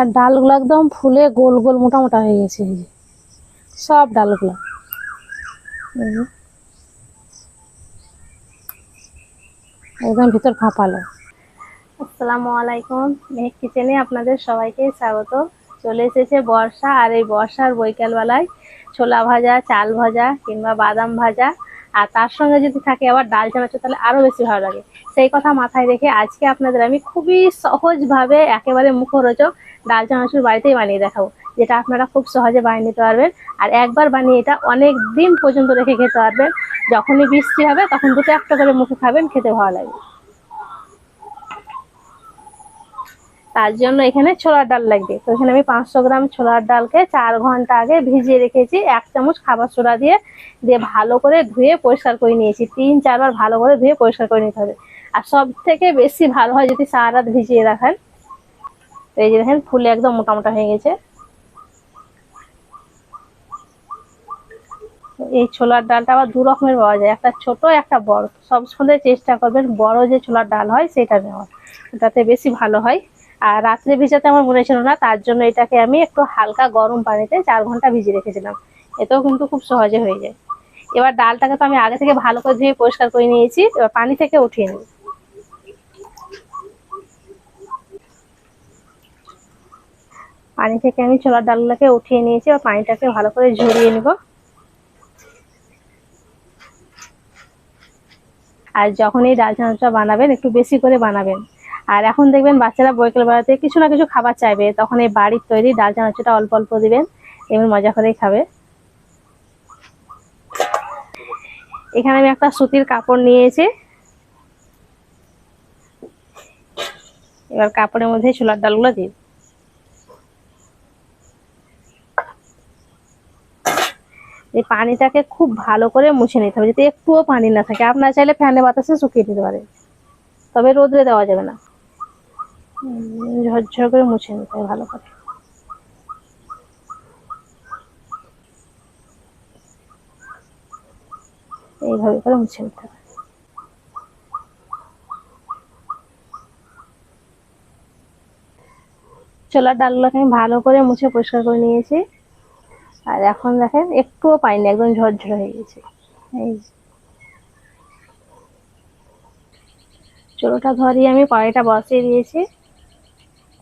আর ডালগুলো একদম ফুলে গোল গোল মোটা মোটা হয়ে গেছে। সব ডালগুলো। একদম ভিতর ফাঁপালো। আসসালামু আলাইকুম। মেহেক কিচেনে আপনাদের সবাইকে স্বাগত। চলে এসেছে বর্ষা, আর এই বর্ষার বৈকালবেলায় ছোলা ভাজা, চাল ভাজা কিংবা বাদাম ভাজা। আর তার সঙ্গে যদি থাকে আবার ডাল চানাচুর, তাহলে আরও বেশি ভালো লাগে। সেই কথা মাথায় রেখে আজকে আপনাদের আমি খুবই সহজভাবে একেবারে মুখরোচক ডাল চানাচুর বাড়িতেই বানিয়ে দেখাবো, যেটা আপনারা খুব সহজে বানিয়ে নিতে পারবেন। আর একবার বানিয়ে এটা অনেক দিন পর্যন্ত রেখে খেতে পারবেন। যখনই বৃষ্টি হবে, তখন দুটো একটা করে মুখে খাবেন, খেতে ভালো লাগবে। তার জন্য এখানে ছোলার ডাল লাগবে। তো এখানে আমি পাঁচশো গ্রাম ছোলার ডালকে চার ঘণ্টা আগে ভিজিয়ে রেখেছি। এক চামচ খাবার সোডা দিয়ে দিয়ে ভালো করে ধুয়ে পরিষ্কার করে নিয়েছি। তিন, চারবার ভালো করে ধুয়ে পরিষ্কার করে নিতে হবে। আর সব থেকে বেশি ভালো হয় যদি সারা রাত ভিজিয়ে রাখেন, তো এই যে দেখেন, ফুলে একদম মোটা মোটা হয়ে গেছে। এই ছোলার ডালটা আবার দু রকমের পাওয়া যায়। একটা ছোট, একটা বড়। সব সময় চেষ্টা করবেন বড় যে ছোলার ডাল হয়, সেটা নেওয়ার। তাতে বেশি ভালো হয়। আর রাত্রে ভিজাতে আমার মনে ছিল না, তার জন্য এটাকে আমি একটু হালকা গরম পানিতে চার ঘণ্টা ভিজিয়ে রেখেছিলাম। এতেও কিন্তু খুব সহজে হয়ে যায়। এবার ডালটাকে তো আমি আগে থেকে ভালো করে ধুয়ে পরিষ্কার করে নিয়েছি, এবার পানি থেকে উঠিয়ে নিই। পানি থেকে আমি ছোলার ডালগুলোকে উঠিয়ে নিয়েছি, এবার পানিটাকে ভালো করে ঝরিয়ে নেব। আর যখন এই ডাল চানাচুরটা বানাবেন, একটু বেশি করে বানাবেন। আর এখন দেখবেন বাচ্চারা বৈকাল বেলাতে কিছু না কিছু খাবার চাইবে। তখন এই বাড়ির তৈরি ডাল চানাচুরটা অল্প অল্প দিবেন, এমন মজা করেই খাবে। এখানে আমি একটা সুতির কাপড় নিয়েছি। এবার কাপড়ের মধ্যে ছোলার ডালগুলো দিই। এই পানিটাকে খুব ভালো করে মুছে নিতে হবে, যাতে একটুও পানি না থাকে। আপনার চাইলে ফ্যানে বাতাসে শুকিয়ে দিতে পারে তবে রোদ্রে দেওয়া যাবে না। ঝরঝর করে মুছে নিতে হয় ভালো করে। এইভাবে করে মুছে নিতে হবে ছোলার ডালগুলোকে আমি ভালো করে মুছে পরিষ্কার করে নিয়েছি। আর এখন দেখেন একটুও পাইনি, একদম ঝরঝর হয়ে গেছে। এই। চুলোটা ধরিয়ে আমি কড়াইটা বসিয়ে দিয়েছি।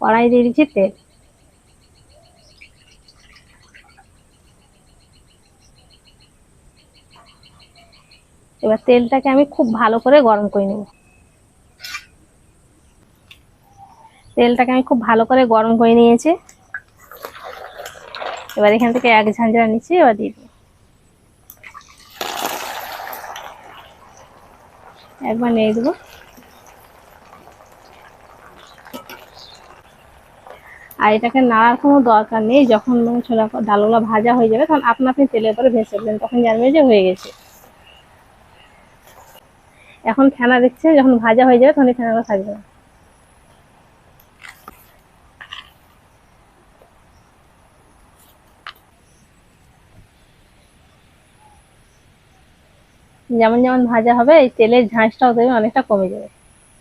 কড়াই দিয়ে দিচ্ছি তেল এবার তেলটাকে আমি খুব ভালো করে গরম করে নেব। তেলটাকে আমি খুব ভালো করে গরম করে নিয়েছি। এবার এখান থেকে এক ঝাঁঝরা নিচ্ছি এবার দিয়ে দেবো। একবার নিয়ে দেবো। আর এটাকে নাড়ার কোনো দরকার নেই। যখন ছোলা ডালগুলো ভাজা হয়ে যাবে, তখন আপনা আপনি তেলের পরে ভেসে দেবেন তখন জানবে যে হয়ে গেছে। এখন ফেনা দেখছেন যখন ভাজা হয়ে যাবে তখন ফেনাগুলো থাকবে। যেমন যেমন ভাজা হবে, এই তেলের ঝাঁঝটাও দেবে অনেকটা কমে যাবে।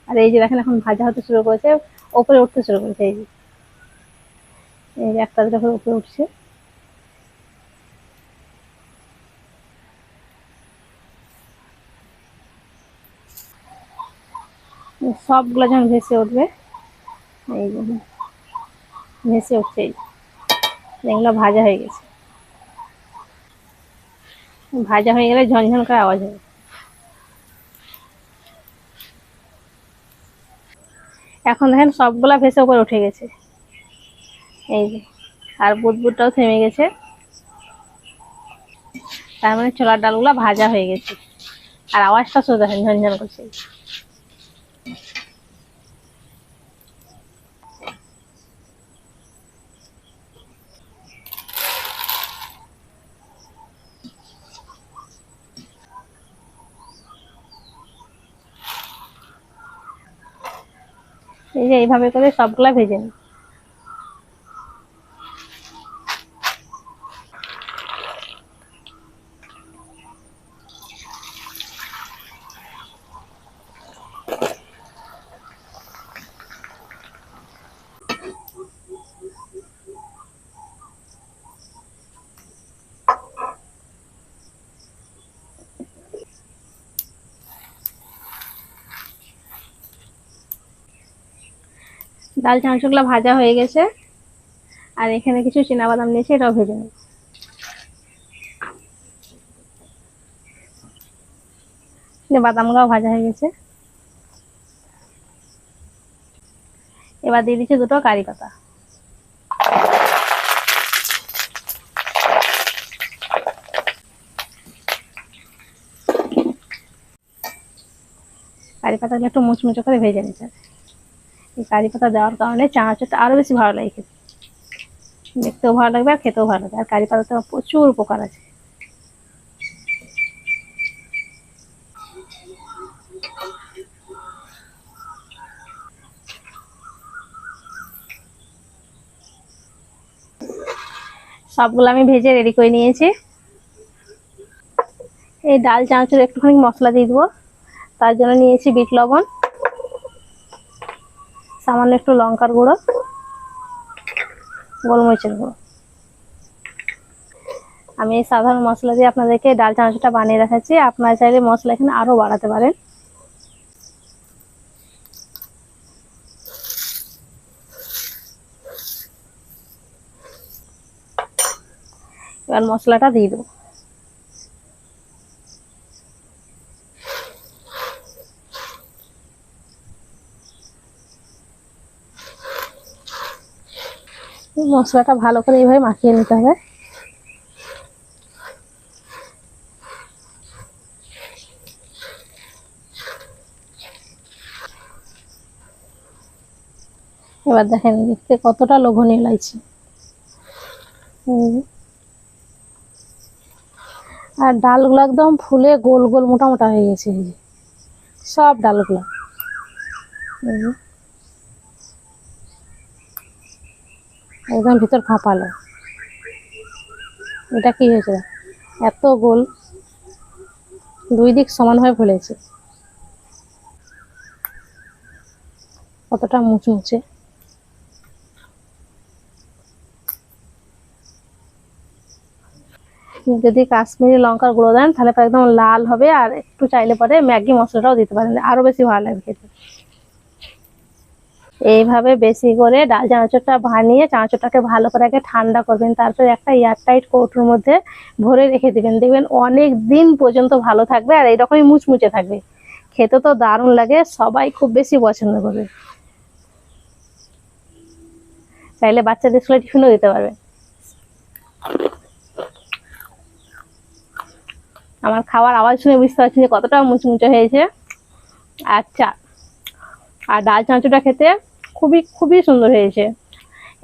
আর এই যে দেখেন এখন ভাজা হতে শুরু করেছে, ওপরে উঠতে শুরু করেছে, এই যে। একটা দুটো করে উপরে উঠছে। সবগুলো যখন ভেসে উঠবে। এই ভেসে উঠছে এই যে। এগুলো ভাজা হয়ে গেছে। ভাজা হয়ে গেলে ঝনঝন করে আওয়াজ হবে। এখন দেখেন সবগুলা ভেসে উপরে উঠে গেছে। এই আর বুদবুদটাও থেমে গেছে। তার মানে ছোলার ডালগুলো ভাজা হয়ে গেছে। আর আওয়াজটা সোজা ঝনঝন করছে। এই যে এইভাবে করে সবগুলা ভেজে নিই। ডাল চানাচুরগুলো ভাজা হয়ে গেছে। আর এখানে কিছু বাদাম নিয়েছি, এটাও ভেজে নেব বাদামগুলো ভাজা হয়ে গেছে। এবার দিয়ে দিচ্ছি দুটো কারি পাতা। কারি পাতাগুলো একটু মুচমুচো করে ভেজে নিতে হবে। কারি পাতা দেওয়ার কারণে চানাচুরটা আরও বেশি ভালো লাগে খেতে। দেখতেও ভালো লাগবে আর খেতেও ভালো লাগবে আর কারি পাতাতে প্রচুর উপকার আছে। সবগুলো আমি ভেজে রেডি করে নিয়েছি। এই ডাল, চানাচুর একটুখানি মশলা দিয়ে দেবো। তার জন্য নিয়েছি বিট লবণ। সামান্য একটু লঙ্কার গুঁড়ো, গোলমরিচের গুঁড়ো। আমি এই সাধারণ মশলা দিয়ে আপনাদেরকে ডাল চানাচুরটা বানিয়ে দেখাচ্ছি। আপনারা চাইলে মশলা এখানে আরও বাড়াতে পারেন। এবার মশলাটা দিয়ে দেবো। মশলাটা ভালো করে এইভাবে মাখিয়ে নিতে হবে। এবার দেখেন দেখতে কতটা লোভনীয় লাগছে। আর ডালগুলো একদম ফুলে গোল গোল মোটা মোটা হয়ে গেছে। সব ডালগুলো। একদম ভিতর ফাঁপালো। এটা কি হয়েছে? এত গোল। দুই দিক সমানভাবে ফুলেছে। কতটা মুচমুচে। যদি কাশ্মীরি লঙ্কার গুঁড়ো দেন, তাহলে একদম লাল হবে, আর একটু চাইলে পরে ম্যাগি মশলাটাও দিতে পারেন। আরও বেশি ভালো লাগবে খেতে। এইভাবে বেশি করে ডাল চানাচুরটা বানিয়ে চানাচুরটাকে ভালো করে আগে ঠান্ডা করবেন, তারপরে একটা এয়ারটাইট কৌটোর মধ্যে ভরে রেখে দেবেন। দেখবেন অনেক দিন পর্যন্ত ভালো থাকবে আর এইরকমই মুচমুচে থাকবে। খেতে তো দারুণ লাগে, সবাই খুব বেশি পছন্দ করবে। চাইলে বাচ্চাদের স্কুলে টিফিনও দিতে পারবে। আমার খাওয়ার আওয়াজ শুনে বুঝতে পারছি যে কতটা মুচমুচে হয়েছে। আচ্ছা আর ডাল চাঁচুটা খেতে খুবই খুবই সুন্দর হয়েছে।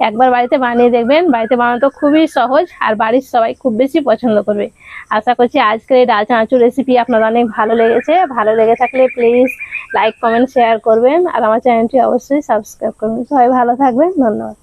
একবার বাড়িতে বানিয়ে দেখবেন, বাড়িতে বানানো তো খুবই সহজ আর বাড়ির সবাই খুব বেশি পছন্দ করবে। আশা করছি আজকের এই ডাল চানাচুর রেসিপি আপনার অনেক ভালো লেগেছে। ভালো লেগে থাকলে প্লিজ লাইক কমেন্ট শেয়ার করবেন আর আমার চ্যানেলটি অবশ্যই সাবস্ক্রাইব করবেন। সবাই ভালো থাকবেন, ধন্যবাদ।